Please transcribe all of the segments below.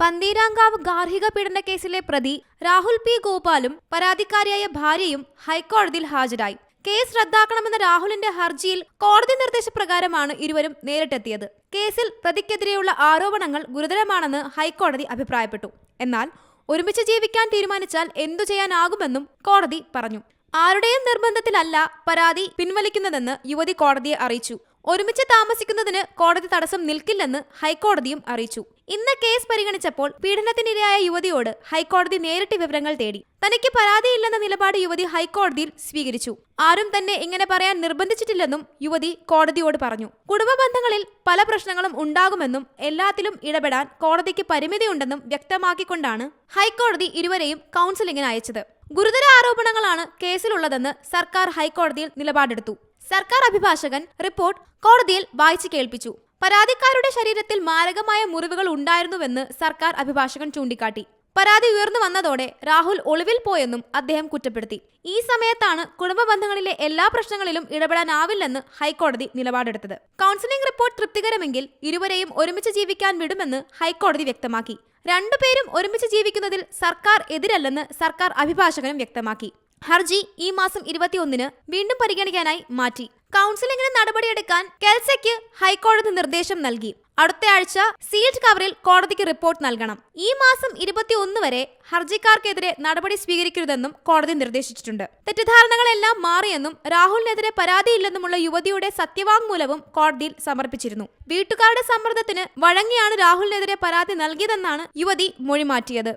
പന്തീരാങ്കാവ് ഗാർഹിക പീഡന കേസിലെ പ്രതി രാഹുൽ പി ഗോപാലും പരാതിക്കാരിയായ ഭാര്യയും ഹൈക്കോടതിയിൽ ഹാജരായി. കേസ് റദ്ദാക്കണമെന്ന രാഹുലിന്റെ ഹർജിയിൽ കോടതി നിർദ്ദേശപ്രകാരമാണ് ഇരുവരും നേരിട്ടെത്തിയത്. കേസിൽ പ്രതിക്കെതിരെയുള്ള ആരോപണങ്ങൾ ഗുരുതരമാണെന്ന് ഹൈക്കോടതി അഭിപ്രായപ്പെട്ടു. എന്നാൽ ഒരുമിച്ച് ജീവിക്കാൻ തീരുമാനിച്ചാൽ എന്തു ചെയ്യാനാകുമെന്നും കോടതി പറഞ്ഞു. ആരുടെയും നിർബന്ധത്തിലല്ല പരാതി പിൻവലിക്കുന്നതെന്ന് യുവതി കോടതിയെ അറിയിച്ചു. ഒരുമിച്ച് താമസിക്കുന്നതിന് കോടതി തടസ്സം നിൽക്കില്ലെന്ന് ഹൈക്കോടതിയും അറിയിച്ചു. ഇന്ന് കേസ് പരിഗണിച്ചപ്പോൾ പീഡനത്തിനിരയായ യുവതിയോട് ഹൈക്കോടതി നേരിട്ട് വിവരങ്ങൾ തേടി. തനിക്ക് പരാതിയില്ലെന്ന നിലപാട് യുവതി ഹൈക്കോടതിയിൽ സ്വീകരിച്ചു. ആരും തന്നെ ഇങ്ങനെ പറയാൻ നിർബന്ധിച്ചിട്ടില്ലെന്നും യുവതി കോടതിയോട് പറഞ്ഞു. കുടുംബ ബന്ധങ്ങളിൽ പല പ്രശ്നങ്ങളും ഉണ്ടാകുമെന്നും എല്ലാത്തിലും ഇടപെടാൻ കോടതിക്ക് പരിമിതിയുണ്ടെന്നും വ്യക്തമാക്കിക്കൊണ്ടാണ് ഹൈക്കോടതി ഇരുവരെയും കൗൺസിലിംഗിന് അയച്ചത്. ഗുരുതര ആരോപണങ്ങളാണ് കേസിലുള്ളതെന്ന് സർക്കാർ ഹൈക്കോടതിയിൽ നിലപാടെടുത്തു. സർക്കാർ അഭിഭാഷകൻ റിപ്പോർട്ട് കോടതിയിൽ വായിച്ചു കേൾപ്പിച്ചു. പരാതിക്കാരുടെ ശരീരത്തിൽ മാരകമായ മുറിവുകൾ ഉണ്ടായിരുന്നുവെന്ന് സർക്കാർ അഭിഭാഷകൻ ചൂണ്ടിക്കാട്ടി. പരാതി ഉയർന്നു വന്നതോടെ രാഹുൽ ഒളിവിൽ പോയെന്നും അദ്ദേഹം കുറ്റപ്പെടുത്തി. ഈ സമയത്താണ് കുടുംബ ബന്ധങ്ങളിലെ എല്ലാ പ്രശ്നങ്ങളിലും ഇടപെടാനാവില്ലെന്ന് ഹൈക്കോടതി നിലപാടെടുത്തത്. കൗൺസിലിംഗ് റിപ്പോർട്ട് തൃപ്തികരമെങ്കിൽ ഇരുവരെയും ഒരുമിച്ച് ജീവിക്കാൻ വിടുമെന്ന് ഹൈക്കോടതി വ്യക്തമാക്കി. രണ്ടുപേരും ഒരുമിച്ച് ജീവിക്കുന്നതിൽ സർക്കാർ എതിരല്ലെന്ന് സർക്കാർ അഭിഭാഷകനും വ്യക്തമാക്കി. ഹർജി ഈ മാസം ഇരുപത്തിയൊന്നിന് വീണ്ടും പരിഗണിക്കാനായി മാറ്റി. കൗൺസിലിംഗിന് നടപടിയെടുക്കാൻ കെൽസയ്ക്ക് ഹൈക്കോടതി നിർദ്ദേശം നൽകി. അടുത്ത ആഴ്ച സീൽഡ് കവറിൽ കോടതിക്ക് റിപ്പോർട്ട് നൽകണം. ഈ മാസം ഇരുപത്തിയൊന്ന് വരെ ഹർജിക്കാർക്കെതിരെ നടപടി സ്വീകരിക്കരുതെന്നും കോടതി നിർദ്ദേശിച്ചിട്ടുണ്ട്. തെറ്റിദ്ധാരണകളെല്ലാം മാറിയെന്നും രാഹുലിനെതിരെ പരാതിയില്ലെന്നുമുള്ള യുവതിയുടെ സത്യവാങ്മൂലവും കോടതിയിൽ സമർപ്പിച്ചിരുന്നു. വീട്ടുകാരുടെ സമ്മർദ്ദത്തിന് വഴങ്ങിയാണ് രാഹുലിനെതിരെ പരാതി നൽകിയതെന്നാണ് യുവതി മൊഴിമാറ്റിയത്.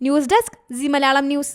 News desk Zee Malayalam news.